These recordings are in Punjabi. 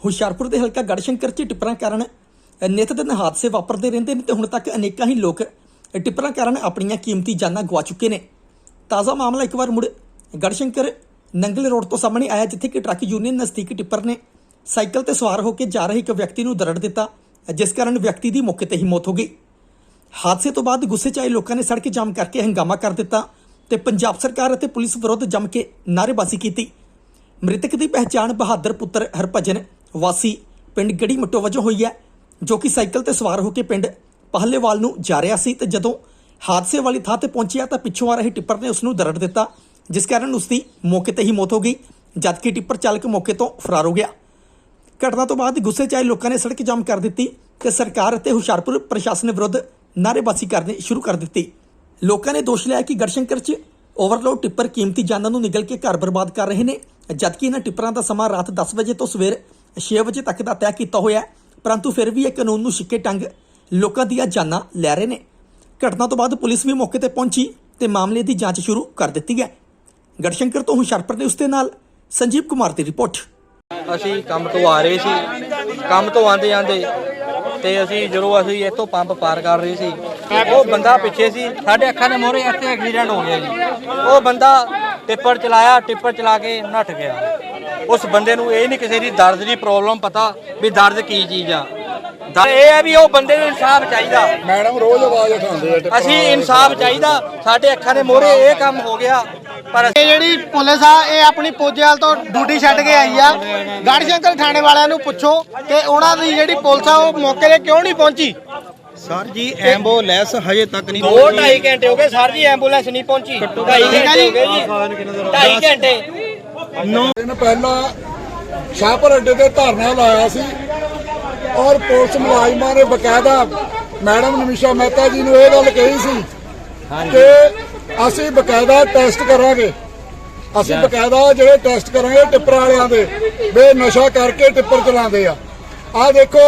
ਹੁਸ਼ਿਆਰਪੁਰ ਦੇ ਹਲਕਾ ਗੜਸ਼ੰਕਰ 'ਚ ਟਿੱਪਰਾਂ ਕਾਰਨ ਨਿਤ ਦਿਨ ਹਾਦਸੇ ਵਾਪਰਦੇ ਰਹਿੰਦੇ ਨੇ ਤੇ ਹੁਣ ਤੱਕ ਅਨੇਕਾਂ ਹੀ ਲੋਕ ਟਿੱਪਰਾਂ ਕਾਰਨ ਆਪਣੀਆਂ ਕੀਮਤੀ ਜਾਨਾਂ ਗਵਾ ਚੁੱਕੇ ਨੇ। ਤਾਜ਼ਾ ਮਾਮਲਾ ਇੱਕ ਵਾਰ ਮੁੜ ਗੜਸ਼ੰਕਰ ਨੰਗਲ ਰੋਡ ਤੋਂ ਸਾਹਮਣੇ ਆਇਆ, ਜਿੱਥੇ ਕਿ ਟਰੱਕ ਯੂਨੀਅਨ ਨਜ਼ਦੀਕ ਟਿੱਪਰ ਨੇ ਸਾਈਕਲ ਤੇ ਸਵਾਰ ਹੋ ਕੇ ਜਾ ਰਹੇ ਇੱਕ ਵਿਅਕਤੀ ਨੂੰ ਦਰੜ ਦਿੱਤਾ ਜਿਸ ਕਾਰਨ ਵਿਅਕਤੀ ਦੀ ਮੌਕੇ ਤੇ ਹੀ ਮੌਤ ਹੋ ਗਈ। ਹਾਦਸੇ ਤੋਂ ਬਾਅਦ ਗੁੱਸੇ 'ਚ ਆਏ ਲੋਕਾਂ ਨੇ ਸੜਕ ਜਾਮ ਕਰਕੇ ਹੰਗਾਮਾ ਕਰ ਦਿੱਤਾ ਤੇ ਪੰਜਾਬ ਸਰਕਾਰ ਅਤੇ ਪੁਲਿਸ ਵਿਰੁੱਧ ਜੰਮ ਕੇ ਨਾਅਰੇਬਾਜ਼ੀ ਕੀਤੀ। ਮ੍ਰਿਤਕ ਦੀ ਪਹਿਚਾਣ ਬਹਾਦਰ ਪੁੱਤਰ ਹਰਭਜਨ ਵਾਸੀ ਪਿੰਡ ਗੜੀ ਮੱਟੋ ਵਜੋਂ ਹੋਈ ਹੈ, ਜੋ ਕਿ ਸਾਈਕਲ ਤੇ ਸਵਾਰ ਹੋ ਕੇ ਪਿੰਡ ਪਹਲੇਵਾਲ ਨੂੰ ਜਾ ਰਿਹਾ ਸੀ ਤੇ ਜਦੋਂ ਹਾਦਸੇ ਵਾਲੀ ਥਾਂ ਤੇ ਪਹੁੰਚਿਆ ਤਾਂ ਪਿੱਛੋਂ ਆ ਰਹੀ ਟਿੱਪਰ ਨੇ ਉਸ ਨੂੰ ਦਰੜ ਦਿੱਤਾ, ਜਿਸ ਕਾਰਨ ਉਸ ਦੀ ਮੌਕੇ ਤੇ ਹੀ ਮੌਤ ਹੋ ਗਈ, ਜਦਕਿ ਟਿੱਪਰ ਚਾਲਕ ਮੌਕੇ ਤੋਂ ਫਰਾਰ ਹੋ ਗਿਆ। ਘਟਨਾ ਤੋਂ ਬਾਅਦ ਗੁੱਸੇ 'ਚ ਆਏ ਲੋਕਾਂ ਨੇ ਸੜਕ ਜਾਮ ਕਰ ਦਿੱਤੀ ਤੇ ਸਰਕਾਰ ਅਤੇ ਹੁਸ਼ਿਆਰਪੁਰ ਪ੍ਰਸ਼ਾਸਨ ਵਿਰੁੱਧ ਨਾਅਰੇਬਾਜ਼ੀ ਕਰਨੀ ਸ਼ੁਰੂ ਕਰ ਦਿੱਤੀ। ਲੋਕਾਂ ਨੇ ਦੋਸ਼ ਲਾਇਆ ਕਿ ਗੜਸ਼ੰਕਰ 'ਚ ਓਵਰਲੋਡ ਟਿੱਪਰ ਕੀਮਤੀ ਜਾਨਾਂ ਨੂੰ ਨਿਗਲ ਕੇ ਘਰ ਬਰਬਾਦ ਕਰ ਰਹੇ ਨੇ, ਜਦਕਿ ਇਹਨਾਂ ਟਿੱਪਰਾਂ ਦਾ ਸਮਾਂ ਰਾਤ 10 ਵਜੇ ਤੋਂ ਸਵੇਰ 6 ਵਜੇ ਤੱਕ ਦਾ ਤੈਅ ਕੀਤਾ ਹੋਇਆ ਪਰੰਤੂ ਫਿਰ ਵੀ ਇਹ ਕਾਨੂੰਨ ਨੂੰ ਛਿੱਕੇ ਟੰਗ ਲੋਕਾਂ ਦੀਆਂ ਜਾਨਾਂ ਲੈ ਰਹੇ ਨੇ। ਘਟਨਾ ਤੋਂ ਬਾਅਦ ਪੁਲਿਸ ਵੀ ਮੌਕੇ ਤੇ ਪਹੁੰਚੀ ਤੇ ਮਾਮਲੇ ਦੀ ਜਾਂਚ ਸ਼ੁਰੂ ਕਰ ਦਿੱਤੀ ਹੈ। ਗੜਸ਼ੰਕਰ ਤੋਂ ਹੁਸ਼ਿਆਰਪੁਰ ਦੇ ਉਸਤੇ ਨਾਲ ਸੰਜੀਵ ਕੁਮਾਰ ਦੀ ਰਿਪੋਰਟ। ਅਸੀਂ ਕੰਮ ਤੋਂ ਆ ਰਹੇ ਸੀ। ਕੰਮ ਤੋਂ ਆਂਦੇ ਆਂਦੇ ਤੇ ਅਸੀਂ ਜਦੋਂ ਅਸੀਂ ਇੱਥੋਂ ਪੰਪ ਪਾਰ ਕਰ ਰਹੇ ਸੀ, ਉਹ ਬੰਦਾ ਪਿੱਛੇ ਸੀ। ਸਾਡੇ ਅੱਖਾਂ ਦੇ ਮੋਹਰੇ ਇੱਥੇ ਐਕਸੀਡੈਂਟ ਹੋ ਗਿਆ ਜੀ। ਉਹ ਬੰਦਾ ਟਿੱਪਰ ਚਲਾਇਆ, ਟਿੱਪਰ ਚਲਾ ਕੇ ਨੱਠ ਗਿਆ। ਉਸ ਬੰਦੇ ਨੂੰ ਇਹ ਨਹੀਂ ਕਿਸੇ ਦੀ ਦਰਦ ਦੀ ਪ੍ਰੋਬਲਮ ਪਤਾ ਵੀ ਦਰਦ ਕੀ ਚੀਜ਼ ਆ। ਇਹ ਹੈ ਵੀ ਉਹ ਬੰਦੇ ਨੂੰ ਇਨਸਾਫ ਚਾਹੀਦਾ। ਮੈਡਮ ਰੋਜ਼ ਆਵਾਜ਼ ਉਠਾਉਂਦੇ ਆ ਟਿੱਪਰਾਂ ਅਸੀਂ ਇਨਸਾਫ ਚਾਹੀਦਾ। ਸਾਡੇ ਅੱਖਾਂ ਦੇ ਮੋਹਰੇ ਇਹ ਕੰਮ ਹੋ ਗਿਆ ਪਰ ਇਹ ਜਿਹੜੀ ਪੁਲਿਸ ਆ ਇਹ ਆਪਣੀ ਪੋਜੇਵਾਲ ਤੋਂ ਡਿਊਟੀ ਛੱਡ ਕੇ ਆਈ ਆ। ਗੜਸ਼ੰਕਰ ਥਾਣੇ ਵਾਲਿਆਂ ਨੂੰ ਪੁੱਛੋ ਕਿ ਉਹਨਾਂ ਦੀ ਜਿਹੜੀ ਪੁਲਿਸ ਆ ਉਹ ਮੌਕੇ ਤੇ ਕਿਉਂ ਨਹੀਂ ਪਹੁੰਚੀ? ਸਰ ਜੀ ਐਂਬੂਲੈਂਸ ਹਜੇ ਤੱਕ ਨਹੀਂ ਦੋ ਢਾਈ ਘੰਟੇ ਹੋ ਗਏ ਸਰ ਜੀ ਐਂਬੂਲੈਂਸ ਨਹੀਂ ਪਹੁੰਚੀ। ਢਾਈ ਘੰਟੇ ਹੋ ਗਏ ਜੀ। ਢਾਈ ਘੰਟੇ। ਦਿਨ ਪਹਿਲਾਂ ਸ਼ਾਹਪੁਰ ਅੱਡੇ ਤੇ ਧਰਨਾ ਲਾਇਆ ਸੀ ਔਰ ਪੁਲਿਸ ਮੁਲਾਜ਼ਮਾਂ ਨੇ ਬਕਾਇਦਾ ਮੈਡਮ ਨਿਮਿਸ਼ਾ ਮਹਿਤਾ ਜੀ ਨੂੰ ਇਹ ਗੱਲ ਕਹੀ ਸੀ ਕਿ ਅਸੀਂ ਬਕਾਇਦਾ ਟੈਸਟ ਕਰਾਂਗੇ। ਅਸੀਂ ਬਕਾਇਦਾ ਜਿਹੜੇ ਟੈਸਟ ਕਰਾਂਗੇ ਟਿੱਪਰ ਵਾਲਿਆਂ ਦੇ ਵੀ ਨਸ਼ਾ ਕਰਕੇ ਟਿੱਪਰ ਚਲਾਉਂਦੇ ਆ। ਆਹ ਦੇਖੋ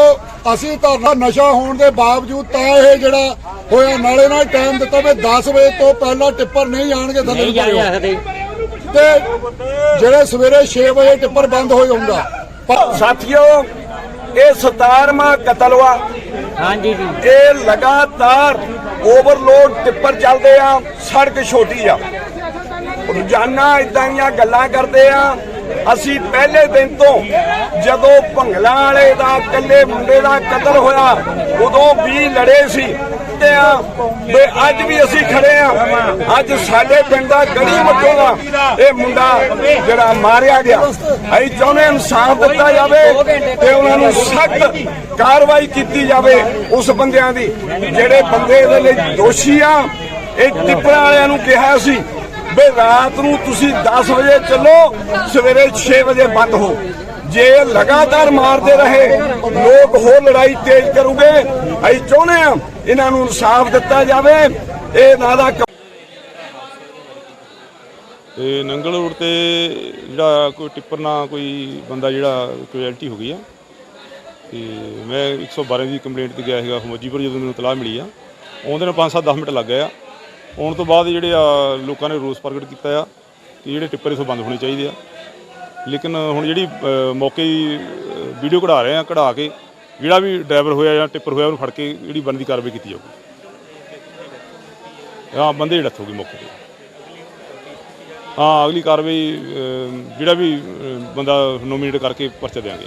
ਅਸੀਂ ਧਰਨਾ ਨਸ਼ਾ ਹੋਣ ਦੇ ਬਾਵਜੂਦ ਤਾਂ ਇਹ ਜਿਹੜਾ ਹੋਇਆ ਨਾਲੇ ਨਾਲ ਟਾਈਮ ਦਿੱਤਾ ਵੀ 10 ਵਜੇ ਤੋਂ ਪਹਿਲਾਂ ਟਿੱਪਰ ਨਹੀਂ ਆਣਗੇ ਥੱਲੇ। ਤੇ ਜਿਹੜੇ ਸਵੇਰੇ 6 ਵਜੇ ਟਿੱਪਰ ਬੰਦ ਹੋ ਜਾਊਗਾ ਸਾਥੀਓ ਇਹ 17ਵਾਂ ਕਤਲ ਵਾ। ਹਾਂਜੀ ਜੀ। ਇਹ ਲਗਾਤਾਰ ਓਵਰਲੋਡ ਟਿੱਪਰ ਚੱਲਦੇ ਆ ਸੜਕ ਛੋਟੀ ਆ। ਰੋਜ਼ਾਨਾ ਇਦਾਂ ਦੀਆਂ ਗੱਲਾਂ ਕਰਦੇ ਆ ਅਸੀਂ ਪਹਿਲੇ ਦਿਨ ਤੋਂ ਜਦੋਂ ਭੰਗਲਾ ਵਾਲੇ ਦਾ, ਇਕੱਲੇ ਮੁੰਡੇ ਦਾ ਕਤਲ ਹੋਇਆ, ਉਦੋਂ ਵੀ ਲੜੇ ਸੀ। ਤੇ ਆ, ਤੇ ਅੱਜ ਵੀ ਅਸੀਂ ਖੜੇ ਆ। ਅੱਜ ਸਾਡੇ ਪਿੰਡ ਦਾ ਗੜੀ ਮੱਟੋ ਦਾ ਇਹ ਮੁੰਡਾ ਜਿਹੜਾ ਮਾਰਿਆ ਗਿਆ। ਅਸੀਂ ਚਾਹੁੰਦੇ ਇਨਸਾਫ ਦਿੱਤਾ ਜਾਵੇ ਤੇ ਉਹਨਾਂ ਨੂੰ ਸਖਤ ਕਾਰਵਾਈ ਕੀਤੀ ਜਾਵੇ ਉਸ ਬੰਦਿਆਂ ਦੀ। ਜਿਹੜੇ ਬੰਦੇ ਦੇ ਲਈ ਦੋਸ਼ੀ ਆ, ਇਹ ਟਿੱਪਰਾਂ ਵਾਲਿਆਂ ਨੂੰ ਕਿਹਾ ਸੀ ਵੀ ਰਾਤ ਨੂੰ ਤੁਸੀਂ 10 ਵਜੇ ਚੱਲੋ, ਸਵੇਰੇ 6 ਵਜੇ ਬੰਦ ਹੋ। ਜੇ ਲਗਾਤਾਰ ਮਾਰਦੇ ਰਹੇ, ਲੋਕ ਹੋਰ ਲੜਾਈ ਤੇਜ਼ ਕਰੂਗੇ। ਅਸੀਂ ਚਾਹੁੰਦੇ ਆ ਇਹਨਾਂ ਨੂੰ ਇਨਸਾਫ ਦਿੱਤਾ ਜਾਵੇ। ਇਹ ਨਾ ਦਾ ਤੇ ਨੰਗਲ ਰੋਡ ਤੇ ਜਿਹੜਾ ਕੋਈ ਟਿੱਪਰ ਨਾ ਕੋਈ ਬੰਦਾ ਜਿਹੜਾ ਕੈਜੁਅਲਟੀ ਹੋ ਗਈ ਆ। ਤੇ ਮੈਂ 112 ਦੀ ਕੰਪਲੇਂਟ ਤੇ ਗਿਆ ਸੀਗਾ ਫੌਜੀਪੁਰ ਜਦੋਂ ਮੈਨੂੰ ਤਲਾਹ ਮਿਲੀ ਆ। ਉਹਦੇ ਨੂੰ 5-7 10 ਮਿੰਟ ਲੱਗ ਗਏ ਆ। ਆਉਣ ਤੋਂ ਬਾਅਦ ਜਿਹੜੇ ਆ ਲੋਕਾਂ ਨੇ ਰੋਸ ਪ੍ਰਗਟ ਕੀਤਾ ਆ ਕਿ ਜਿਹੜੇ ਟਿੱਪਰ ਇਥੋਂ ਬੰਦ ਹੋਣੇ ਚਾਹੀਦੇ ਆ। ਲੇਕਿਨ ਹੁਣ ਜਿਹੜੀ ਮੌਕੇ ਦੀ ਵੀਡੀਓ ਕਢਾ ਰਹੇ ਆ, ਕਢਾ ਕੇ ਜਿਹੜਾ ਵੀ ਡਰਾਈਵਰ ਹੋਇਆ ਜਾਂ ਟਿੱਪਰ ਹੋਇਆ ਉਹਨੂੰ ਫੜ ਕੇ ਜਿਹੜੀ ਬਣਦੀ ਕਾਰਵਾਈ ਕੀਤੀ ਜਾਊਗੀ। ਹਾਂ, ਬੰਦੇ ਦੀ ਡੈਥ ਹੋ ਗਈ ਮੌਕੇ ਤੇ। ਹਾਂ, ਅਗਲੀ ਕਾਰਵਾਈ ਜਿਹੜਾ ਵੀ ਬੰਦਾ ਨੋਮੀਨੇਟ ਕਰਕੇ ਪਰਚਾ ਦੇਵਾਂਗੇ।